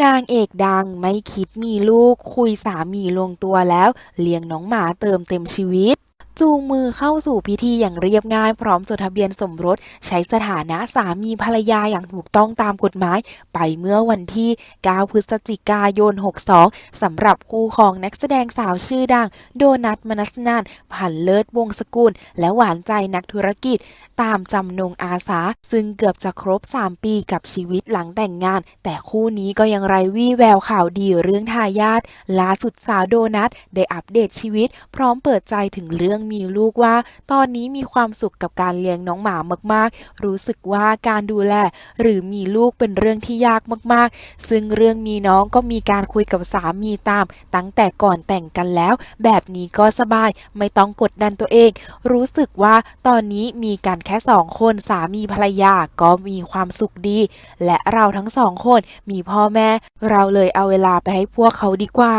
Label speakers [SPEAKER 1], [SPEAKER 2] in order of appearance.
[SPEAKER 1] นางเอกดังไม่คิดมีลูกคุยสามีลงตัวแล้ว เลี้ยงน้องหมาเติมเต็มชีวิต จูงมือเข้าสู่พิธีอย่างเรียบง่ายพร้อมจดทะเบียนสมรส ใช้สถานะสามีภรรยาอย่างถูกต้องตามกฎหมาย ไปเมื่อวันที่ 9 พฤศจิกายน 62 สำหรับคู่ของนักแสดงสาวชื่อดัง โดนัทมนัสนานผันเลิศวงสกุล และหวานใจนักธุรกิจ ตามจำนงอาสา ซึ่งเกือบจะครบ 3 ปีกับชีวิตหลังแต่งงาน แต่คู่นี้ก็ยังไร้วี่แววข่าวดีเรื่องทายาทล่าสุดสาวโดนัทได้อัปเดตชีวิต พร้อมเปิดใจถึงเรื่องงมีลูกว่า ตอนนี้มีความสุขกับการเลี้ยงน้องหมามากๆ รู้สึกว่าการดูแล หรือมีลูกเป็นเรื่องที่ยากมากๆ ซึ่งเรื่องมีน้องก็มีการคุยกับสามีตาม ตั้งแต่ก่อนแต่งกันแล้ว แบบนี้ก็สบายไม่ต้องกดดันตัวเอง รู้สึกว่าตอนนี้มีกันแค่สองคนสามีภรรยาก็มีความสุขดี และเราทั้งสองคนมีพ่อแม่ เราเลยเอาเวลาไปให้พวกเขาดีกว่า